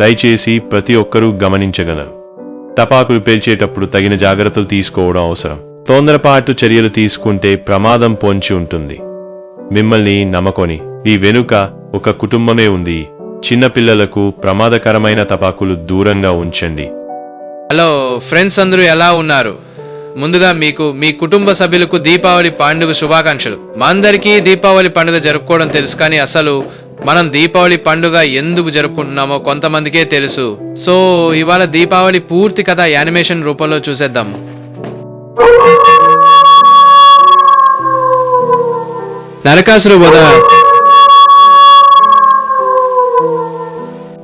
దయచేసి ప్రతి ఒక్కరూ గమనించగలరు. టపాకులు పేల్చేటప్పుడు తగిన జాగ్రత్తలు తీసుకోవడం అవసరం. తొందరపాటు చర్యలు తీసుకుంటే ప్రమాదం పొంచి ఉంటుంది. మిమ్మల్ని నమ్మకొని ఈ వెనుక ఒక కుటుంబమే ఉంది. చిన్నపిల్లలకు ప్రమాదకరమైన తపాకులు దూరంగా ఉంచండి. హలో ఫ్రెండ్స్ అందరూ ఎలా ఉన్నారు? ముందుగా మీకు మీ కుటుంబ సభ్యులకు దీపావళి పండుగ శుభాకాంక్షలు. మా అందరికీ దీపావళి పండుగ జరుపుకోవడం తెలుసు కానీ అసలు మనం దీపావళి పండుగ ఎందుకు జరుపుకుంటున్నామో కొంతమందికే తెలుసు. సో ఇవాళ దీపావళి పూర్తి కథ యానిమేషన్ రూపంలో చూసేద్దాం. నరకాసురు వద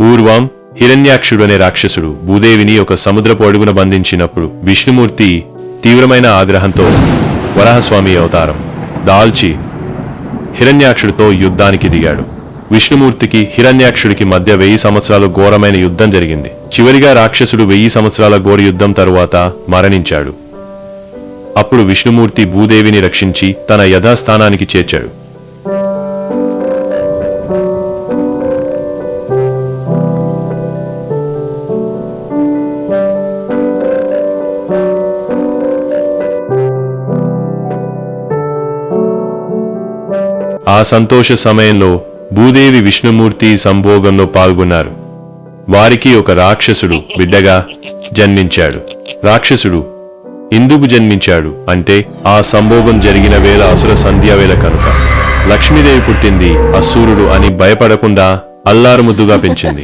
పూర్వం హిరణ్యాక్షుడు అనే రాక్షసుడు భూదేవిని ఒక సముద్రపు అడుగున బంధించినప్పుడు విష్ణుమూర్తి తీవ్రమైన ఆగ్రహంతో వరాహస్వామి అవతారం దాల్చి హిరణ్యాక్షుడితో యుద్ధానికి దిగాడు. విష్ణుమూర్తికి హిరణ్యాక్షుడికి మధ్య వెయ్యి సంవత్సరాలు ఘోరమైన యుద్ధం జరిగింది. చివరిగా రాక్షసుడు వెయ్యి సంవత్సరాల ఘోర యుద్ధం తరువాత మరణించాడు. అప్పుడు విష్ణుమూర్తి భూదేవిని రక్షించి తన యథాస్థానానికి చేర్చాడు. ఆ సంతోష సమయంలో భూదేవి విష్ణుమూర్తి సంభోగంలో పాల్గొన్నారు. వారికి ఒక రాక్షసుడు బిడ్డగా జన్మించాడు. రాక్షసుడు ఎందుకు జన్మించాడు? అంటే ఆ సంభోగం జరిగిన వేళ అసుర సంధ్య వేళ కనుక. లక్ష్మీదేవి పుట్టింది అసూరుడు అని భయపడకుండా అల్లారుముద్దుగా పెంచింది.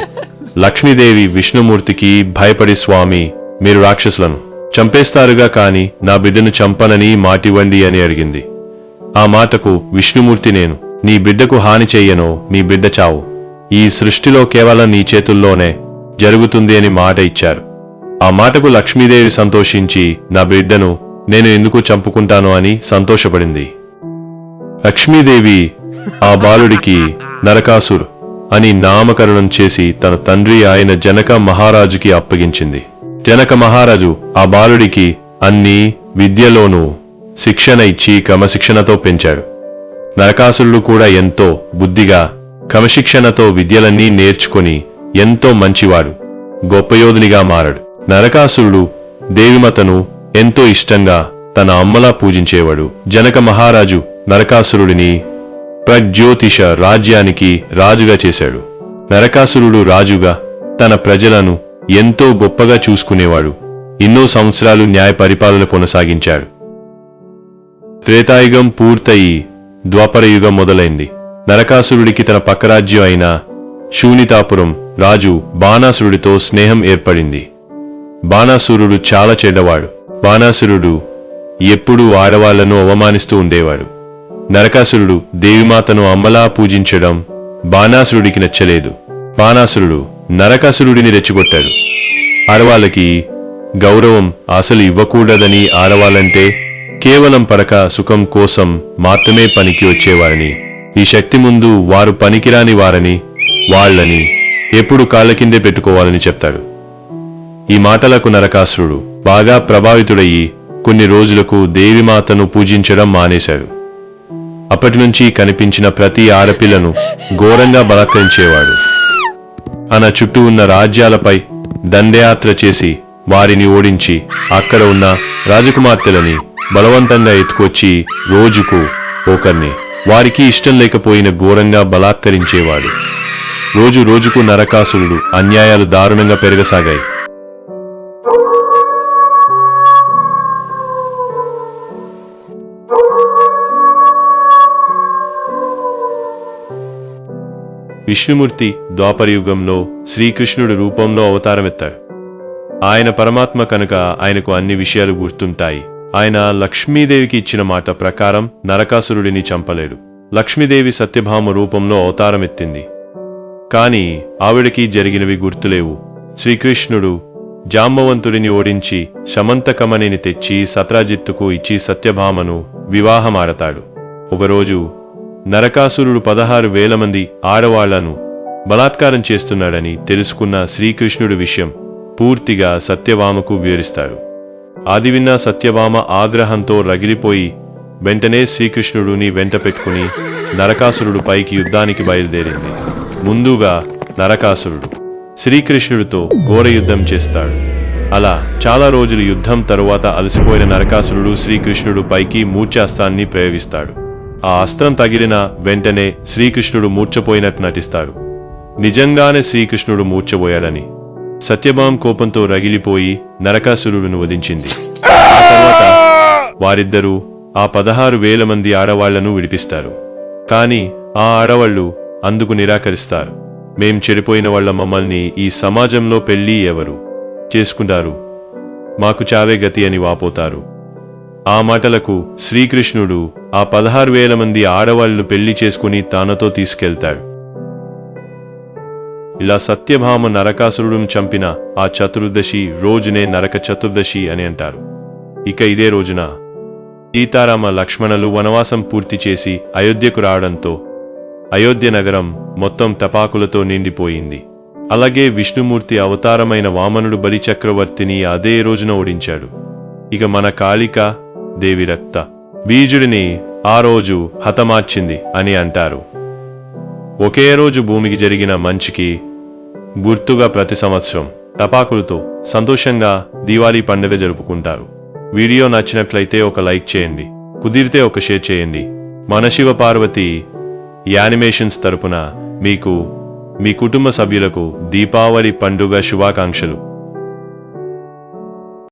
లక్ష్మీదేవి విష్ణుమూర్తికి భయపడి స్వామి మీరు రాక్షసులను చంపేస్తారుగా కాని నా బిడ్డను చంపనని మాటివ్వండి అని అడిగింది. ఆ మాటకు విష్ణుమూర్తి నేను నీ బిడ్డకు హాని చెయ్యను నీ బిడ్డ చావు. ఈ సృష్టిలో కేవలం నీ చేతుల్లోనే జరుగుతుంది అని మాట ఇచ్చారు. ఆ మాటకు లక్ష్మీదేవి సంతోషించి నా బిడ్డను నేను ఎందుకు చంపుకుంటాను అని సంతోషపడింది. లక్ష్మీదేవి ఆ బాలుడికి నరకాసుర్ అని నామకరణం చేసి తన తండ్రి ఆయన జనక మహారాజుకి అప్పగించింది. జనక మహారాజు ఆ బాలుడికి అన్ని విద్యలోనూ శిక్షణ ఇచ్చి క్రమశిక్షణతో పెంచాడు. నరకాసురుడు కూడా ఎంతో బుద్ధిగా క్రమశిక్షణతో విద్యలన్నీ నేర్చుకొని ఎంతో మంచివాడు గొప్పయోధునిగా మారాడు. నరకాసురుడు దేవిమతను ఎంతో ఇష్టంగా తన అమ్మలా పూజించేవాడు. జనక మహారాజు నరకాసురుడిని ప్రజ్యోతిష రాజ్యానికి రాజుగా చేశాడు. నరకాసురుడు రాజుగా తన ప్రజలను ఎంతో గొప్పగా చూసుకునేవాడు. ఎన్నో సంవత్సరాలు న్యాయ పరిపాలన కొనసాగించాడు. త్రేతాయుగం పూర్తయి ద్వాపరయుగం మొదలైంది. నరకాసురుడికి తన పక్కరాజ్యం అయిన శూనితాపురం రాజు బాణాసురుడితో స్నేహం ఏర్పడింది. బాణాసురుడు చాలా చెడ్డవాడు. బాణాసురుడు ఎప్పుడూ ఆడవాళ్ళను అవమానిస్తూ ఉండేవాడు. నరకాసురుడు దేవిమాతను అమ్మలా పూజించడం బాణాసురుడికి నచ్చలేదు. బాణాసురుడు నరకాసురుడిని రెచ్చగొట్టాడు. ఆడవాళ్ళకి గౌరవం అసలు ఇవ్వకూడదని ఆడవాళ్ళంటే కేవలం పరక సుఖం కోసం మాత్రమే పనికి వచ్చేవారని ఈ శక్తి ముందు వారు పనికిరాని వారని వాళ్ళని ఎప్పుడు కాళ్ళ కిందే పెట్టుకోవాలని చెప్తాడు ఈ మాటలకు నరకాసురుడు బాగా ప్రభావితుడయ్యి కొన్ని రోజులకు దేవిమాతను పూజించడం మానేశాడు అప్పటి నుంచి కనిపించిన ప్రతి ఆడపిల్లను ఘోరంగా బలాత్కరించేవాడు. అన చుట్టూ ఉన్న రాజ్యాలపై దండయాత్ర చేసి వారిని ఓడించి అక్కడ ఉన్న రాజకుమార్తెలని బలవంతంగా ఎత్తుకొచ్చి రోజుకు ఒకరిని వారికి ఇష్టం లేకపోయిన ఘోరంగా బలాత్కరించేవాడు. రోజు రోజుకు నరకాసురుడు అన్యాయాలు దారుణంగా పెరగసాగాయి. విష్ణుమూర్తి ద్వాపరయుగంలో శ్రీకృష్ణుడు రూపంలో అవతారమెత్తాడు. ఆయన పరమాత్మ కనుక ఆయనకు అన్ని విషయాలు గుర్తుంటాయి. ఆయన లక్ష్మీదేవికి ఇచ్చిన మాట ప్రకారం నరకాసురుడిని చంపలేడు. లక్ష్మీదేవి సత్యభామ రూపంలో అవతారమెత్తింది. కాని ఆవిడకి జరిగినవి గుర్తులేవు. శ్రీకృష్ణుడు జాంబవంతుడిని ఓడించి శమంతకమణిని తెచ్చి సత్రాజిత్తుకు ఇచ్చి సత్యభామను వివాహమాడతాడు ఒకరోజు నరకాసురుడు పదహారు వేల మంది ఆడవాళ్ళను బలాత్కారం చేస్తున్నాడని తెలుసుకున్న శ్రీకృష్ణుడి విషయం పూర్తిగా సత్యభామకు వివరిస్తాడు. అది విన్న సత్యభామ ఆగ్రహంతో రగిలిపోయి వెంటనే శ్రీకృష్ణుడిని వెంట పెట్టుకుని నరకాసురుడు పైకి యుద్ధానికి బయలుదేరింది. ముందుగా నరకాసురుడు శ్రీకృష్ణుడితో ఘోర యుద్ధం చేస్తాడు. అలా చాలా రోజులు యుద్ధం తరువాత అలసిపోయిన నరకాసురుడు శ్రీకృష్ణుడు పైకి మూర్ఛాస్త్రాన్ని ప్రయోగిస్తాడు. ఆ అస్త్రం తగిలిన వెంటనే శ్రీకృష్ణుడు మూర్ఛపోయినట్టు నటిస్తాడు. నిజంగానే శ్రీకృష్ణుడు మూర్ఛపోయాడని సత్యభామం కోపంతో రగిలిపోయి నరకాసురుడును వధించింది. ఆ తర్వాత వారిద్దరూ ఆ పదహారు వేల మంది ఆడవాళ్ళను విడిపిస్తారు. కాని ఆ ఆడవాళ్ళు అందుకు నిరాకరిస్తారు. మేం చెడిపోయిన వాళ్ళ మమ్మల్ని ఈ సమాజంలో పెళ్ళి ఎవరు చేసుకుంటారు? మాకు చావే గతి అని వాపోతారు. ఆ మాటలకు శ్రీకృష్ణుడు ఆ పదహారు వేల మంది ఆడవాళ్ళను పెళ్ళి చేసుకుని తానతో తీసుకెళ్తాడు. ఇలా సత్యభామ నరకాసురుడు చంపిన ఆ చతుర్దశి రోజునే నరక చతుర్దశి అని అంటారు. ఇక ఇదే రోజున సీతారామ లక్ష్మణులు వనవాసం పూర్తి చేసి అయోధ్యకు రావడంతో అయోధ్య నగరం మొత్తం తపాకులతో నిండిపోయింది. అలాగే విష్ణుమూర్తి అవతారమైన వామనుడు బలిచక్రవర్తిని అదే రోజున ఓడించాడు. ఇక మన కాళిక దేవి రక్త. బీజుడిని ఆ రోజు హతమార్చింది అని అంటారు. ఒకే రోజు భూమికి జరిగిన మంచికి గుర్తుగా ప్రతి సంవత్సరం టపాకులతో సంతోషంగా దీవాళీ పండుగ జరుపుకుంటారు. వీడియో నచ్చినట్లయితే ఒక లైక్ చేయండి. కుదిరితే ఒక షేర్ చేయండి. మన శివ పార్వతి యానిమేషన్స్ తరపున మీకు మీ కుటుంబ సభ్యులకు దీపావళి పండుగ శుభాకాంక్షలు.